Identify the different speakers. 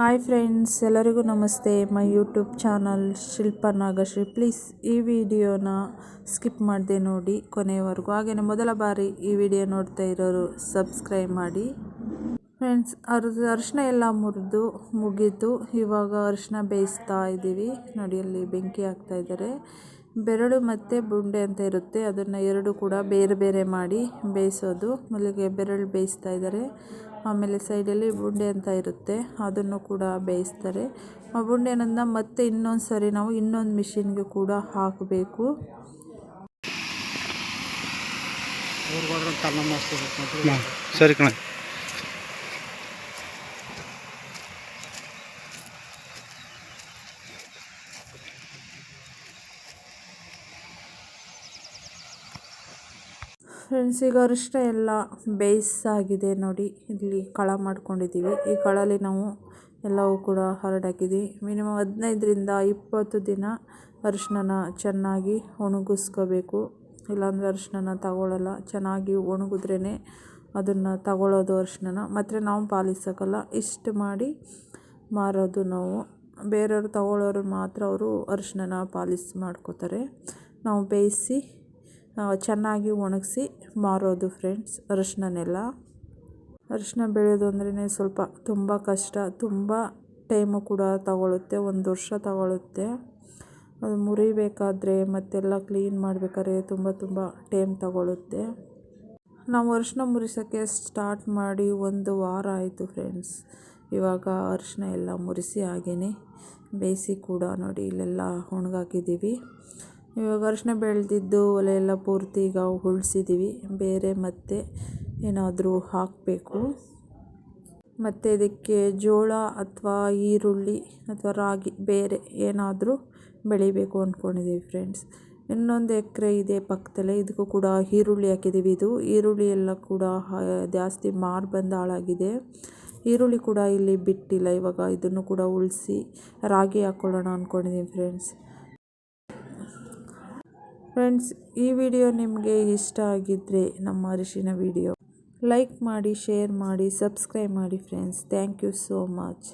Speaker 1: Hi friends ಎಲ್ಲರಿಗೂ ನಮಸ್ತೆ. My YouTube channel Shilpa Nagashree. Please ಈ ವಿಡಿಯೋನ ಸ್ಕಿಪ್ ಮಾಡದೆ ನೋಡಿ ಕೊನೆಯವರೆಗೂ ಹಾಗೆಯೇ ಮೊದಲ ಬಾರಿ ಈ ವಿಡಿಯೋ ನೋಡ್ತಾ ಇರೋರು ಸಬ್ಸ್ಕ್ರೈಬ್ ಮಾಡಿ. ಫ್ರೆಂಡ್ಸ್ ಅರ್, ಅರಿಶಿನ ಎಲ್ಲ ಮುರಿದು, ಮುಗೀತು. ಇವಾಗ ಅರಿಶಿನ ಬೇಯಿಸ್ತಾ ಇದ್ದೀವಿ. ನೋಡಿ, ಅಲ್ಲಿ ಬೆಂಕಿ ಹಾಕ್ತಾ ಇದ್ದಾರೆ. ಬೆರಳು ಮತ್ತು ಬುಂಡೆ ಅಂತ ಇರುತ್ತೆ. ಅದನ್ನು ಎರಡು ಕೂಡ ಬೇರೆ ಬೇರೆ ಮಾಡಿ ಬೇಯಿಸೋದು. ಮೊದಲಿಗೆ ಬೆರಳು ಬೇಯಿಸ್ತಾ ಇದ್ದಾರೆ. ಆಮೇಲೆ ಸೈಡಲ್ಲಿ ಬುಂಡೆ ಅಂತ ಇರುತ್ತೆ. ಅದನ್ನು ಕೂಡ ಬೇಯಿಸ್ತಾರೆ. ಆ ಬುಂಡೆನನ್ನು ಮತ್ತೆ ಇನ್ನೊಂದು ಸರಿ ನಾವು ಇನ್ನೊಂದು ಮಿಷಿನ್ಗೆ ಕೂಡ ಹಾಕಬೇಕು.
Speaker 2: ಸರಿ ಕಣ.
Speaker 1: ಫ್ರೆಂಡ್ಸ್ ಈಗ ಎಲ್ಲ ಬೇಯಿಸಾಗಿದೆ ನೋಡಿ. ಇಲ್ಲಿ ಕಳ ಮಾಡ್ಕೊಂಡಿದ್ದೀವಿ. ಈ ಕಳಲ್ಲಿ ನಾವು ಎಲ್ಲವೂ ಕೂಡ ಹರಡಾಕಿದ್ದೀವಿ. ಮಿನಿಮಮ್ ಹದಿನೈದರಿಂದ ಇಪ್ಪತ್ತು ದಿನ ಅರಿಶಿಣನ ಚೆನ್ನಾಗಿ ಒಣಗಿಸ್ಕೋಬೇಕು. ಇಲ್ಲಾಂದರೆ ಅರಿಶಿನ ತಗೊಳ್ಳಲ್ಲ ಚೆನ್ನಾಗಿ ಒಣಗಿದ್ರೇ ಅದನ್ನು ತಗೊಳ್ಳೋದು ಅರಿಶಿಣನ ಮತ್ತು ನಾವು ಪಾಲಿಸೋಕ್ಕಲ್ಲ ಇಷ್ಟು ಮಾಡಿ ಮಾರೋದು ನಾವು. ಬೇರೆಯವ್ರು ತಗೊಳ್ಳೋರು ಮಾತ್ರ ಅವರು ಅರಿಶಿನ ಪಾಲಿಸ್ ಮಾಡ್ಕೋತಾರೆ. ನಾವು ಬೇಯಿಸಿ ಚೆನ್ನಾಗಿ ಒಣಗಿಸಿ ಮಾರೋದು ಫ್ರೆಂಡ್ಸ್ ಅರಿಶಿನನೆಲ್ಲ ಅರಿಶಿನ ಬೆಳೆಯೋದು ಅಂದ್ರೇ ಸ್ವಲ್ಪ ತುಂಬ ಕಷ್ಟ, ತುಂಬ ಟೈಮು ಕೂಡ ತಗೊಳ್ಳುತ್ತೆ ಒಂದು ವರ್ಷ ತಗೊಳ್ಳುತ್ತೆ ಅದು ಮುರಿಬೇಕಾದ್ರೆ ಮತ್ತೆಲ್ಲ ಕ್ಲೀನ್ ಮಾಡಬೇಕಾದ್ರೆ ತುಂಬ ತುಂಬ ಟೈಮ್ ತಗೊಳ್ಳುತ್ತೆ ನಾವು ಅರಿಶಿನ ಮುರಿಸೋಕ್ಕೆ ಸ್ಟಾರ್ಟ್ ಮಾಡಿ ಒಂದು ವಾರ ಆಯಿತು ಫ್ರೆಂಡ್ಸ್ ಇವಾಗ ಅರಿಶಿನ ಎಲ್ಲ ಮುರಿಸಿ ಹಾಗೆಯೇ ಬೇಯಿಸಿ ಕೂಡ ನೋಡಿ ಇಲ್ಲೆಲ್ಲ ಒಣಗಾಕಿದ್ದೀವಿ. ಇವಾಗ ಅರಿಶಿನ ಬೆಳೆದಿದ್ದು ಒಲೆ ಎಲ್ಲ ಪೂರ್ತಿ ಈಗ ಉಳಿಸಿದ್ದೀವಿ ಬೇರೆ ಮತ್ತೆ ಏನಾದರೂ ಹಾಕಬೇಕು. ಮತ್ತು ಇದಕ್ಕೆ ಜೋಳ ಅಥವಾ ಈರುಳ್ಳಿ ಅಥವಾ ರಾಗಿ ಬೇರೆ ಏನಾದರೂ ಬೆಳಿಬೇಕು ಅಂದ್ಕೊಂಡಿದ್ದೀವಿ ಫ್ರೆಂಡ್ಸ್ ಇನ್ನೊಂದು ಎಕರೆ ಇದೆ ಪಕ್ಕದಲ್ಲೇ. ಇದಕ್ಕೂ ಕೂಡ ಈರುಳ್ಳಿ ಹಾಕಿದ್ದೀವಿ ಇದು ಈರುಳ್ಳಿ ಎಲ್ಲ ಕೂಡ ಜಾಸ್ತಿ ಮಾರು ಬಂದು ಹಾಳಾಗಿದೆ. ಈರುಳ್ಳಿ ಕೂಡ ಇಲ್ಲಿ ಬಿಟ್ಟಿಲ್ಲ. ಇವಾಗ ಇದನ್ನು ಕೂಡ ಉಳಿಸಿ ರಾಗಿ ಹಾಕ್ಕೊಳ್ಳೋಣ ಅಂದ್ಕೊಂಡಿದ್ದೀನಿ ಫ್ರೆಂಡ್ಸ್ ಫ್ರೆಂಡ್ಸ್, ಈ ವಿಡಿಯೋ ನಿಮಗೆ ಇಷ್ಟ ಆಗಿದ್ದರೆ ನಮ್ಮ ಅರಿಶಿನ ವಿಡಿಯೋ. ಲೈಕ್ ಮಾಡಿ, ಶೇರ್ ಮಾಡಿ, ಸಬ್ಸ್ಕ್ರೈಬ್ ಮಾಡಿ friends. Thank you so much.